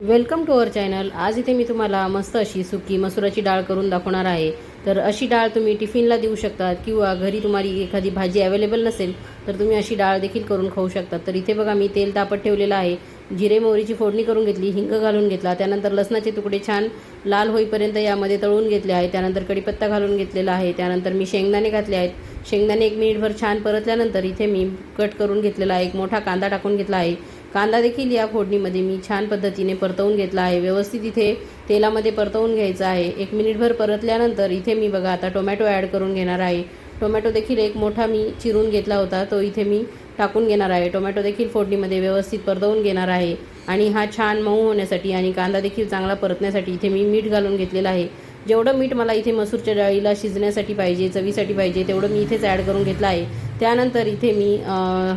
Welcome to our channel आज इथे मी तुम्हाला मस्त अशी सुकी मसुराची डाळ करून दाखवणार आहे. तर अशी डाळ तुम्ही टिफिनला देऊ शकतात किंवा घरी तुम्हाला एखादी भाजी अवेलेबल नसेल तर तुम्ही अशी डाळ देखील करून खाऊ शकतात. तर इथे बघा मी तेल तापत ठेवलेलं आहे. जिरे मोहरीची फोडणी करून घेतली हिंग घालून घेतला त्यानंतर लसणाचे तुकडे छान लाल होईपर्यंत यामध्ये तळून घेतले आहे. त्यानंतर कढीपत्ता घालून घेतलेला आहे. त्यानंतर मी शेंगदाणे घातले आहेत. शेंगदाणे एक मिनिटभर छान परतल्यानंतर इथे मी कट करून घेतलेला आहे. एक मोठा कांदा टाकून घेतला आहे. कांदा देखील या फोडणीमध्ये मी छान पद्धतीने परतवून घेतला आहे. व्यवस्थित इथे तेलामध्ये परतवून घ्यायचं आहे. एक मिनिटभर परतल्यानंतर इथे मी बघा आता टोमॅटो ॲड करून घेणार आहे. टोमॅटो देखील एक मोठा मी चिरून घेतला होता तो इथे मी टाकून घेणार आहे. टोमॅटो देखील फोडणीमध्ये व्यवस्थित परतवून घेणार आहे. आणि हा छान मऊ होण्यासाठी आणि कांदा देखील चांगला परतण्यासाठी इथे मी मीठ घालून घेतलेलं आहे. जेवढं मीठ मला इथे मसूरच्या डाळीला शिजण्यासाठी पाहिजे चवीसाठी पाहिजे तेवढं मी इथेच ॲड करून घेतलं आहे. त्यानंतर इथे मी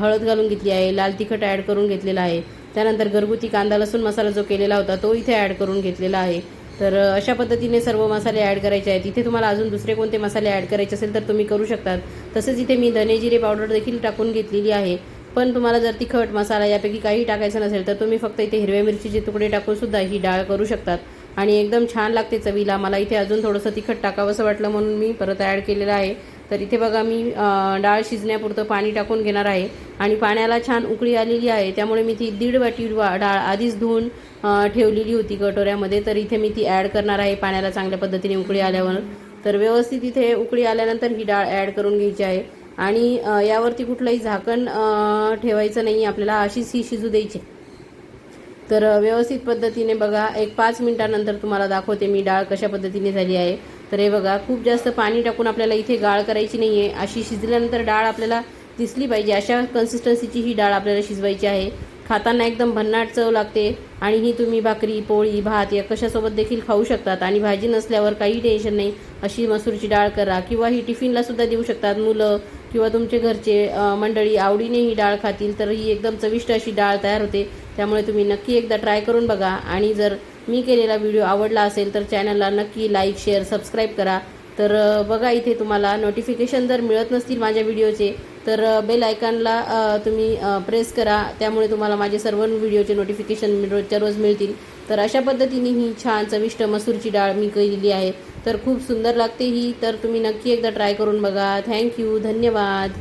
हळद घालून घेतली आहे लाल तिखट ॲड करून घेतलेला आहे. त्यानंतर घरगुती कांदा लसूण मसाला जो केलेला होता तो इथे ॲड करून घेतलेला आहे. तर अशा पद्धतीने सर्व मसाले ॲड करायचे आहेत. इथे तुम्हाला अजून दुसरे कोणते मसाले ॲड करायचे असेल तर तुम्ही करू शकतात. तसेच इथे मी धने जिरे पावडर देखील टाकून घेतलेली आहे. पण तुम्हाला जर तिखट मसाला यापैकी काही टाकायचं नसेल तर तुम्ही फक्त इथे हिरव्या मिरचीचे तुकडे टाकून सुद्धा ही डाळ करू शकतात. आणि एकदम छान लागते चवीला. मला इथे अजून थोडंसं तिखट टाकावंसं वाटलं म्हणून मी परत ॲड केलेलं आहे. तर इथे बघा मी डाळ शिजण्यापुरतं पाणी टाकून घेणार आहे. आणि पाण्याला छान उकळी आलेली आहे. त्यामुळे मी ती दीड वाटी वा- डाळ आधीच धुवून ठेवलेली होती कटोऱ्यामध्ये. तर इथे मी ती ॲड करणार आहे पाण्याला चांगल्या पद्धतीने उकळी आल्यावर. तर व्यवस्थित इथे उकळी आल्यानंतर ही डाळ ॲड करून घ्यायची आहे. आणि यावरती कुठलंही झाकण ठेवायचं नाही. आपल्याला अशीच ही शिजू द्यायची तर व्यवस्थित पद्धतीने बघा एक पाच मिनटानंतर तुम्हाला दाखवते मी डाळ कशा पद्धतीने झाली आहे. तर हे बघा खूप जास्त पाणी टाकून आपल्याला इथे गाळ करायची नाही आहे अशी शिजल्यानंतर डाळ आपल्याला दिसली पाहिजे. अशा कन्सिस्टन्सीची ही डाळ आपल्याला शिजवायची आहे. खाताना एकदम भन्नाट चव लागते. आणि ही तुम्ही भाकरी पोळी भात या कशासोबत देखील खाऊ शकतात. आणि भाजी नसल्यावर काही टेन्शन नाही. अशी मसूरची डाळ करा किंवा ही टिफिनला सुद्धा देऊ शकतात मुलं किंवा तुमचे घरचे मंडळी आवडीने ही डाळ खातील तर ही एकदम चविष्ट अशी डाळ तयार होते. त्यामुळे तुम्ही नक्की एकदा ट्राय करून बघा. आणि जर मी केलेला व्हिडिओ आवडला असेल तर चॅनलला नक्की लाईक शेअर सबस्क्राईब करा. तर बघा इथे तुम्हाला नोटिफिकेशन जर मिळत नसतील माझ्या व्हिडिओचे तर बेल आयकॉनला तुम्ही प्रेस करा. त्यामुळे तुम्हाला माझे सर्व व्हिडिओचे नोटिफिकेशन रोजच्या रोज मिळतील. तर अशा पद्धतीने ही छान चविष्ट मसूरची डाळ मी केलेली आहे. तर खूप सुंदर लागते ही. तर तुम्ही नक्की एकदा ट्राय करून बघा. थँक्यू धन्यवाद.